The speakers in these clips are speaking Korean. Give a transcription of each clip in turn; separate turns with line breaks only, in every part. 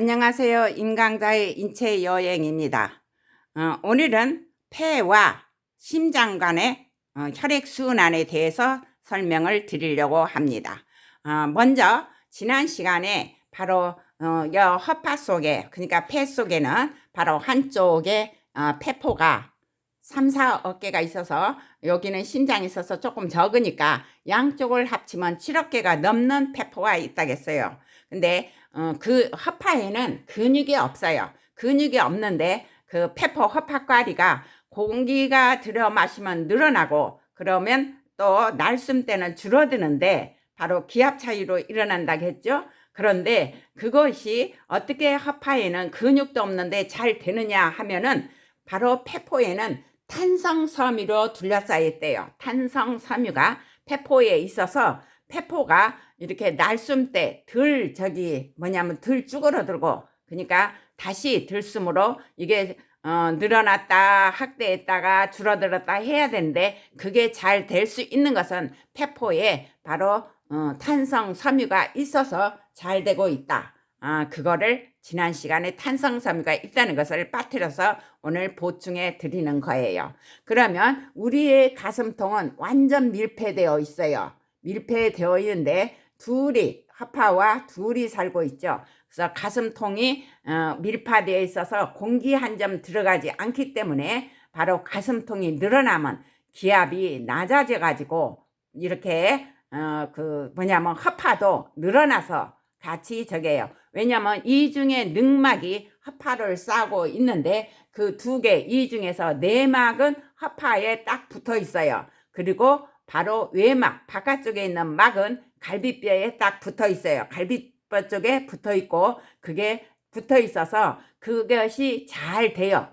안녕하세요. 인강자의 인체 여행입니다. 어, 오늘은 폐와 심장 간의 어, 혈액순환에 대해서 설명을 드리려고 합니다. 어, 먼저 지난 시간에 바로 어, 여 허파 속에 그러니까 폐 속에는 바로 한쪽에 어, 폐포가 3, 4 어깨가 있어서 여기는 심장이 있어서 조금 적으니까 양쪽을 합치면 7억 개가 넘는 폐포가 있다겠어요. 근데 어, 그 허파에는 근육이 없어요. 근육이 없는데 그 폐포 허파과리가 공기가 들여 마시면 늘어나고 그러면 또 날숨 때는 줄어드는데 바로 기압 차이로 일어난다고 했죠. 그런데 그것이 어떻게 허파에는 근육도 없는데 잘 되느냐 하면은 바로 폐포에는 탄성섬유로 둘러싸여 있대요. 탄성섬유가 폐포에 있어서 폐포가 이렇게 날숨 때덜 저기 뭐냐면 덜 쭈그러들고 그러니까 다시 들숨으로 이게 어, 늘어났다 확대했다가 줄어들었다 해야 되는데 그게 잘 될 수 있는 것은 폐포에 바로 어, 탄성 섬유가 있어서 잘 되고 있다. 아, 그거를 지난 시간에 탄성 섬유가 있다는 것을 빠뜨려서 오늘 보충해 드리는 거예요. 그러면 우리의 가슴통은 완전 밀폐되어 있어요. 밀폐되어 있는데 둘이 하파와 둘이 살고 있죠. 그래서 가슴통이 어, 밀폐되어 있어서 공기 한 점 들어가지 않기 때문에 바로 가슴통이 늘어나면 기압이 낮아져 가지고 이렇게 어, 그 뭐냐면 허파도 늘어나서 같이 저게요. 왜냐면 이 중에 능막이 허파를 싸고 있는데 그 두 개, 이 중에서 내막은 허파에 딱 붙어 있어요. 그리고 바로 외막, 바깥쪽에 있는 막은 갈비뼈에 딱 붙어 있어요. 갈비뼈 쪽에 붙어 있고 그게 붙어 있어서 그것이 잘 돼요.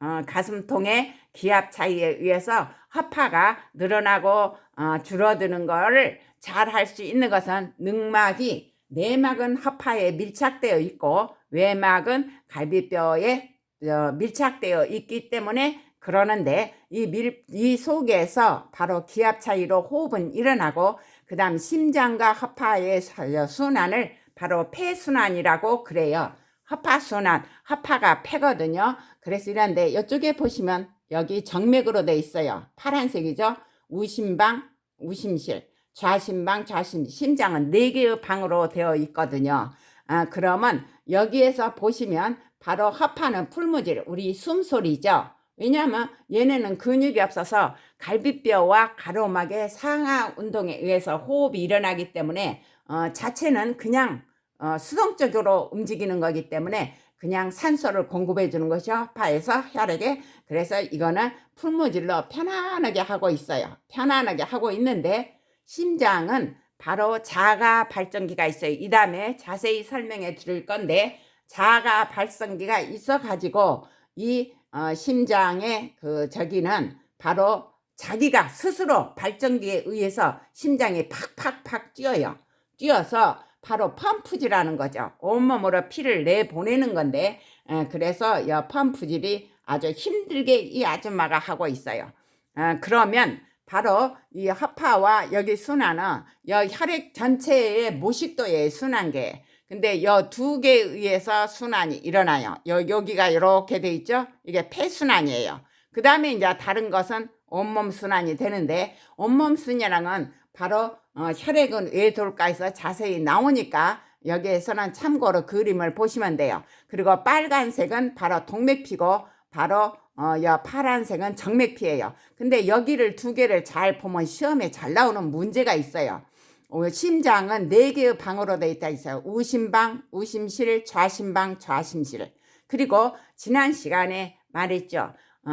어, 가슴통의 기압 차이에 의해서 허파가 늘어나고 어, 줄어드는 거를 잘 할 수 있는 것은 능막이 내막은 허파에 밀착되어 있고 외막은 갈비뼈에 어, 밀착되어 있기 때문에 그러는데 이 밀 이 속에서 바로 기압 차이로 호흡은 일어나고 그 다음 심장과 허파의 순환을 바로 폐순환이라고 그래요. 허파순환, 허파가 폐거든요. 그래서 이런데 이쪽에 보시면 여기 정맥으로 돼 있어요. 파란색이죠. 우심방, 우심실, 좌심방, 좌심, 심장은 네 개의 방으로 되어 있거든요. 아, 그러면 여기에서 보시면 바로 허파는 풀무질, 우리 숨소리죠. 왜냐하면 얘네는 근육이 없어서 갈비뼈와 가로막의 상하 운동에 의해서 호흡이 일어나기 때문에 어, 자체는 그냥 어, 수동적으로 움직이는 거기 때문에 그냥 산소를 공급해 주는 것이 허파에서 혈액에 그래서 이거는 풀무질로 편안하게 하고 있어요. 편안하게 하고 있는데 심장은 바로 자가 발전기가 있어요. 이 다음에 자세히 설명해 드릴 건데 자가 발전기가 있어 가지고 이 어, 심장의 그 저기는 바로 자기가 스스로 발전기에 의해서 심장이 팍팍팍 뛰어요. 뛰어서 바로 펌프질하는 거죠. 온몸으로 피를 내보내는 건데 에, 그래서 이 펌프질이 아주 힘들게 이 아줌마가 하고 있어요. 에, 그러면 바로 이 허파와 여기 순환은 이 혈액 전체의 모식도의 순환계 근데 요두 개에 의해서 순환이 일어나요. 요, 여기가 이렇게 돼 있죠? 이게 폐순환이에요. 그 다음에 이제 다른 것은 온몸 순환이 되는데 온몸 순환은 바로 어, 혈액은 왜 돌까 해서 자세히 나오니까 여기에서는 참고로 그림을 보시면 돼요. 그리고 빨간색은 바로 동맥피고 바로 어, 여 파란색은 정맥피예요. 근데 여기를 두 개를 잘 보면 시험에 잘 나오는 문제가 있어요. 어, 심장은 네 개의 방으로 되어 있다 있어요. 우심방, 우심실, 좌심방, 좌심실. 그리고 지난 시간에 말했죠. 어,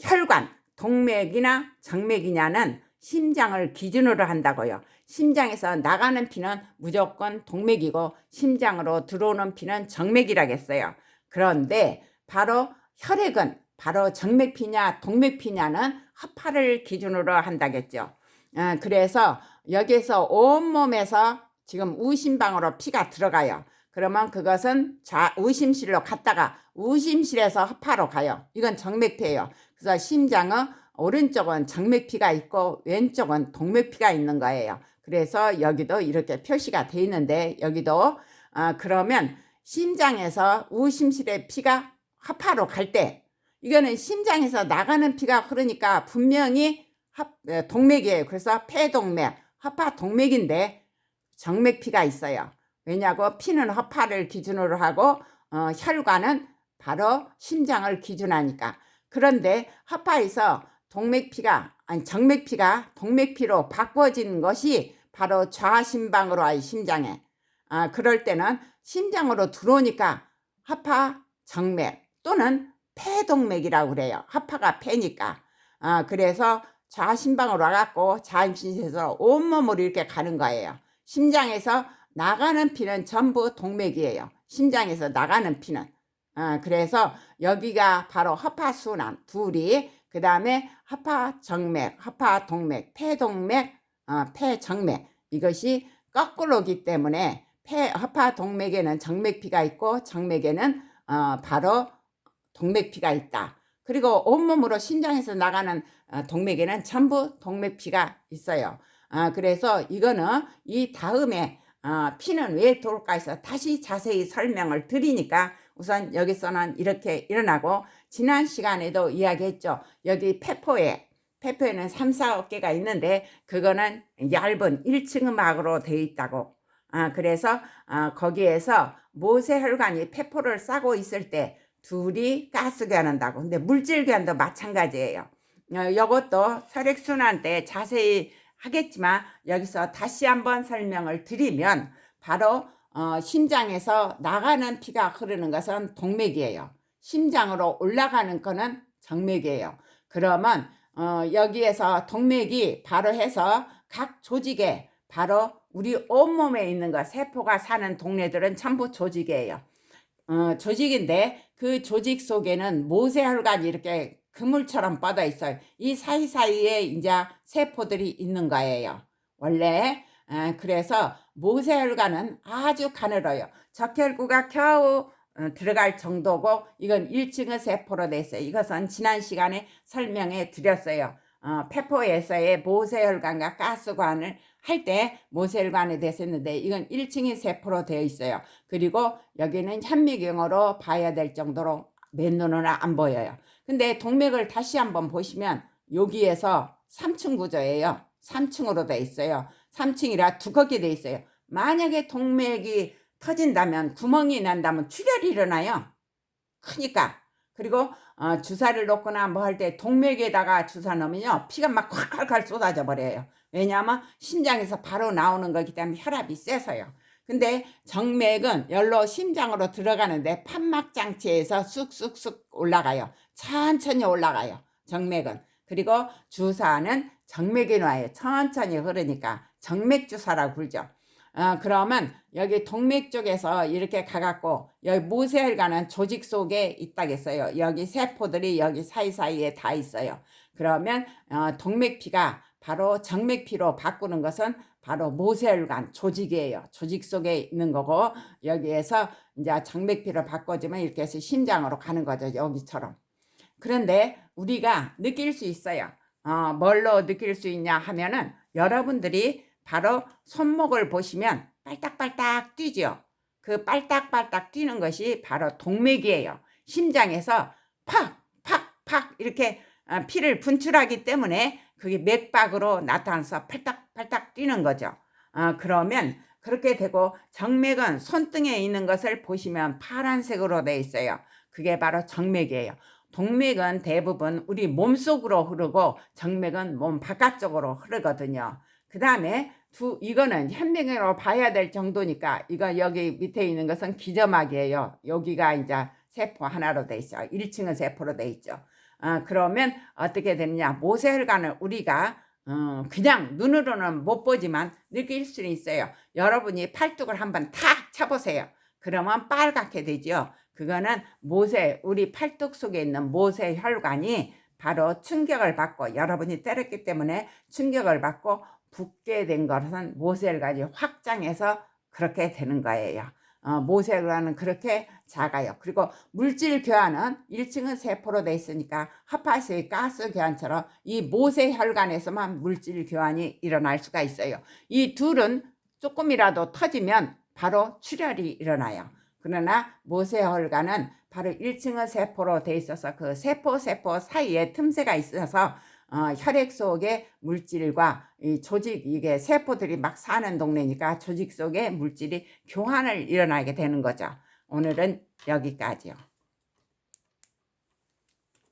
혈관, 동맥이나 정맥이냐는 심장을 기준으로 한다고요. 심장에서 나가는 피는 무조건 동맥이고 심장으로 들어오는 피는 정맥이라겠어요. 그런데 바로 혈액은 바로 정맥피냐 동맥피냐는 허파를 기준으로 한다겠죠. 어, 그래서 여기서 온몸에서 지금 우심방으로 피가 들어가요. 그러면 그것은 자, 우심실로 갔다가 우심실에서 허파로 가요. 이건 정맥피예요. 그래서 심장은 오른쪽은 정맥피가 있고 왼쪽은 동맥피가 있는 거예요. 그래서 여기도 이렇게 표시가 돼 있는데 여기도 어, 그러면 심장에서 우심실의 피가 하파로 갈 때 이거는 심장에서 나가는 피가 흐르니까 분명히 동맥이에요. 그래서 폐동맥, 하파 동맥인데 정맥피가 있어요. 왜냐고 피는 허파를 기준으로 하고 어, 혈관은 바로 심장을 기준하니까. 그런데 허파에서 동맥피가 아니 정맥피가 동맥피로 바꿔진 것이 바로 좌심방으로 와요 심장에. 아 그럴 때는 심장으로 들어오니까 하파 정맥 또는 폐동맥이라고 그래요. 하파가 폐니까. 아 그래서 좌심방으로 와갖고 좌임신에서 온몸으로 이렇게 가는 거예요. 심장에서 나가는 피는 전부 동맥이에요. 심장에서 나가는 피는. 아, 그래서 여기가 바로 허파순환 둘이 그 다음에 허파정맥, 허파동맥, 폐동맥, 어, 폐정맥 이것이 거꾸로기 때문에 폐 허파동맥에는 정맥피가 있고 정맥에는 어, 바로 동맥피가 있다. 그리고 온몸으로 심장에서 나가는 어, 동맥에는 전부 동맥피가 있어요. 아, 그래서 이거는 이 다음에 어, 피는 왜 돌까 해서 다시 자세히 설명을 드리니까 우선 여기서는 이렇게 일어나고 지난 시간에도 이야기했죠. 여기 폐포에 폐포에는 3, 4어깨가 있는데 그거는 얇은 1층 음악으로 되어 있다고. 아, 그래서 아, 거기에서 모세혈관이 폐포를 싸고 있을 때 둘이 가스교환한다고. 근데 물질교환도 마찬가지예요. 어, 이것도 혈액순환 때 자세히 하겠지만 여기서 다시 한번 설명을 드리면 바로 어, 심장에서 나가는 피가 흐르는 것은 동맥이에요. 심장으로 올라가는 거는 정맥이에요. 그러면 어, 여기에서 동맥이 바로 해서 각 조직에 바로 우리 온몸에 있는 거 세포가 사는 동네들은 전부 조직이에요. 어, 조직인데 그 조직 속에는 모세혈관이 이렇게 그물처럼 뻗어 있어요. 이 사이사이에 이제 세포들이 있는 거예요. 원래 어, 그래서 모세혈관은 아주 가늘어요. 적혈구가 겨우 어, 들어갈 정도고 이건 1층의 세포로 돼 있어요. 이것은 지난 시간에 설명해 드렸어요. 어, 폐포에서의 모세혈관과 가스관을 할 때 모세혈관에 됐었는데 이건 1층의 세포로 되어 있어요. 그리고 여기는 현미경으로 봐야 될 정도로 맨눈으로 안 보여요. 근데 동맥을 다시 한번 보시면 여기에서 3층 구조예요. 3층으로 돼 있어요. 3층이라 두껍게 돼 있어요. 만약에 동맥이 터진다면 구멍이 난다면 출혈이 일어나요. 크니까. 그리고 어, 주사를 놓거나 뭐 할 때 동맥에다가 주사 넣으면요 피가 막 콸콸콸 쏟아져 버려요. 왜냐하면 심장에서 바로 나오는 거기 때문에 혈압이 세서요. 근데 정맥은 열로 심장으로 들어가는데 판막 장치에서 쑥쑥쑥 올라가요. 천천히 올라가요. 정맥은. 그리고 주사는 정맥에 놔요. 천천히 흐르니까 정맥 주사라고 불죠. 어, 그러면 여기 동맥 쪽에서 이렇게 가갖고 여기 모세혈관은 조직 속에 있다겠어요. 여기 세포들이 여기 사이사이에 다 있어요. 그러면 어, 동맥피가 바로 정맥피로 바꾸는 것은 바로 모세혈관 조직이에요. 조직 속에 있는 거고 여기에서 이제 정맥피를 바꿔주면 이렇게 해서 심장으로 가는 거죠. 여기처럼. 그런데 우리가 느낄 수 있어요. 어, 뭘로 느낄 수 있냐 하면은 여러분들이 바로 손목을 보시면 빨딱빨딱 뛰죠. 그 빨딱빨딱 뛰는 것이 바로 동맥이에요. 심장에서 팍, 팍, 팍 이렇게 어, 피를 분출하기 때문에 그게 맥박으로 나타나서 팔딱팔딱 뛰는 거죠. 어, 그러면 그렇게 되고 정맥은 손등에 있는 것을 보시면 파란색으로 돼 있어요. 그게 바로 정맥이에요. 동맥은 대부분 우리 몸 속으로 흐르고 정맥은 몸 바깥쪽으로 흐르거든요. 그 다음에 두 이거는 현명으로 봐야 될 정도니까 이거 여기 밑에 있는 것은 기저막이에요. 여기가 이제 세포 하나로 돼 있어요. 1층은 세포로 돼 있죠. 어, 그러면 어떻게 되느냐? 모세혈관을 우리가 어, 그냥 눈으로는 못 보지만 느낄 수는 있어요. 여러분이 팔뚝을 한번 탁 쳐보세요. 그러면 빨갛게 되죠. 그거는 모세 우리 팔뚝 속에 있는 모세 혈관이 바로 충격을 받고 여러분이 때렸기 때문에 충격을 받고 붓게 된 것은 모세혈관이 확장해서 그렇게 되는 거예요. 어, 모세혈관은 그렇게 작아요. 그리고 물질 교환은 1층은 세포로 돼 있으니까 하파시의 가스 교환처럼 이 모세 혈관에서만 물질 교환이 일어날 수가 있어요. 이 둘은 조금이라도 터지면 바로 출혈이 일어나요. 그러나 모세 혈관은 바로 1층의 세포로 돼 있어서 그 세포 세포 사이에 틈새가 있어서 어, 혈액 속의 물질과 이 조직 이게 세포들이 막 사는 동네니까 조직 속의 물질이 교환을 일어나게 되는 거죠. 오늘은 여기까지요.